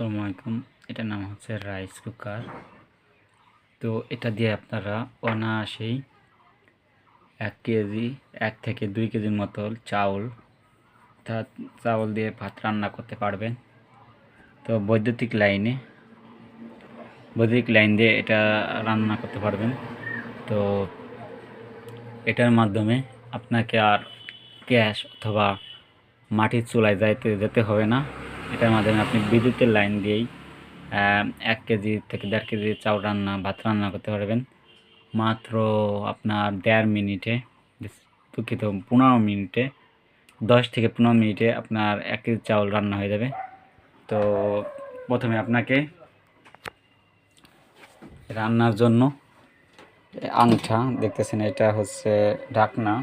আসসালামু এটার নাম হচ্ছে রাইস কুকার। তো এটা দিয়ে আপনারা অনায়াসেই এক কেজি, এক থেকে দুই কেজির মতো চাউল, তা চাউল দিয়ে ভাত রান্না করতে পারবেন। তো বৈদ্যুতিক লাইনে, বৈদ্যুতিক লাইন দিয়ে এটা রান্না করতে পারবেন। তো এটার মাধ্যমে আপনাকে আর গ্যাস অথবা মাটির চুলায় যাইতে, যেতে হবে না। এটার মাধ্যমে আপনি বিদ্যুতের লাইন দিয়েই এক কেজি থেকে দেড় কেজি চাউল রান্না, ভাত রান্না করতে পারবেন। মাত্র আপনার দেড় মিনিটে দুঃখিত, পনেরো মিনিটে, দশ থেকে পনেরো মিনিটে আপনার এক কেজি চাউল রান্না হয়ে যাবে। তো প্রথমে আপনাকে রান্নার জন্য আংটা দেখতেছেন এটা হচ্ছে ঢাকনা।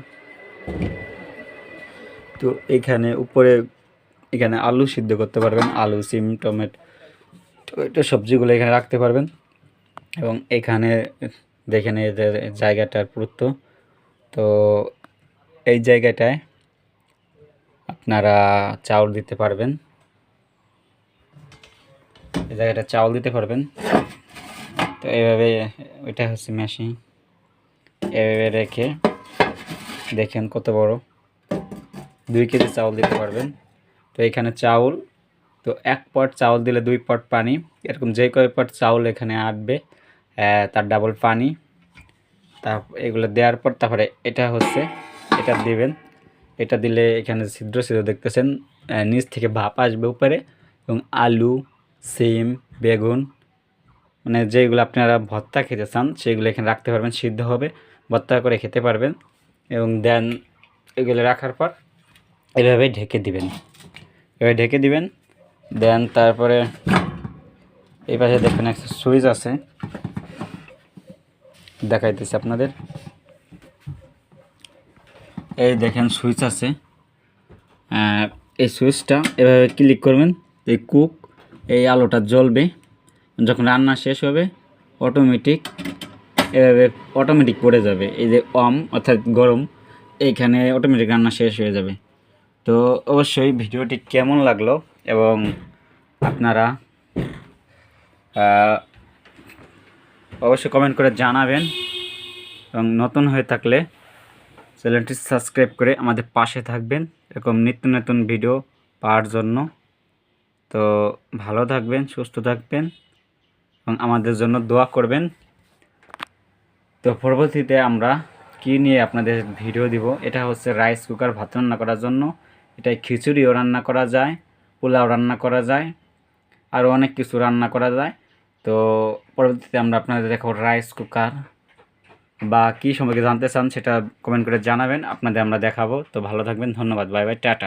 তো এখানে উপরে এখানে আলু সিদ্ধ করতে পারবেন, আলু, সিম, টমেটো টমেটো, সবজিগুলো এখানে রাখতে পারবেন। এবং এখানে দেখেন এদের জায়গাটার পুরুত্ব। তো এই জায়গাটায় আপনারা চাউল দিতে পারবেন। এই জায়গাটা চাউল দিতে পারবেন। তো এইভাবে ওইটা হচ্ছে মেশিন এভাবে রেখে দেখেন কত বড়। দুই কেজি চাউল দিতে পারবেন। তো এখানে চাউল, তো এক পট চাউল দিলে দুই পট পানি, এরকম যে কয় পট চাউল এখানে আটবে তার ডাবল পানি। তা এগুলো দেওয়ার পর তারপরে এটা হচ্ছে, এটা দিবেন, এটা দিলে এখানে ছিদ্র ছিদ্র দেখতেছেন নিচ থেকে ভাপ আসবে উপরে, এবং আলু, সিম, বেগুন মানে যেগুলো আপনারা ভর্তা খেতে চান, সেগুলো এখানে রাখতে পারবেন, সিদ্ধ হবে, ভর্তা করে খেতে পারবেন, এবং দেন এগুলো রাখার পর এভাবে ঢেকে দিবেন। এভাবে ঢেকে দিবেন। দেন তারপরে এই পাশে দেখবেন একটা সুইচ আছে। দেখাইতেছি আপনাদের। এই দেখেন সুইচ আছে। এই সুইচটা এভাবে ক্লিক করবেন, এই কুক, এই আলোটা জ্বলবে। যখন রান্না শেষ হবে অটোমেটিক এভাবে অটোমেটিক পড়ে যাবে। এই যে অম অর্থাৎ গরম, এইখানে অটোমেটিক রান্না শেষ হয়ে যাবে। তো অবশ্যই ভিডিওটি কেমন লাগল এবং আপনারা অবশ্যই কমেন্ট করে জানাবেন এবং নতুন হয়ে থাকলে চ্যানেলটি সাবস্ক্রাইব করে আমাদের পাশে থাকবেন এরকম নিত্য নতুন ভিডিও পাওয়ার জন্য। তো ভালো থাকবেন, সুস্থ থাকবেন এবং আমাদের জন্য দোয়া করবেন। তো পরবর্তীতে আমরা কি নিয়ে আপনাদের ভিডিও দিব? এটা হচ্ছে রাইস কুকার ভাত রান্না করার জন্য। এটাই খিচুড়িও রান্না করা যায়, পোলাও রান্না করা যায়, আরও অনেক কিছু রান্না করা যায়। তো পরবর্তীতে আমরা আপনাদের দেখাবো রাইস কুকার বা কী সম্পর্কে জানতে চান সেটা কমেন্ট করে জানাবেন, আপনাদের আমরা দেখাবো। তো ভালো থাকবেন, ধন্যবাদ বাই বাই টাটা।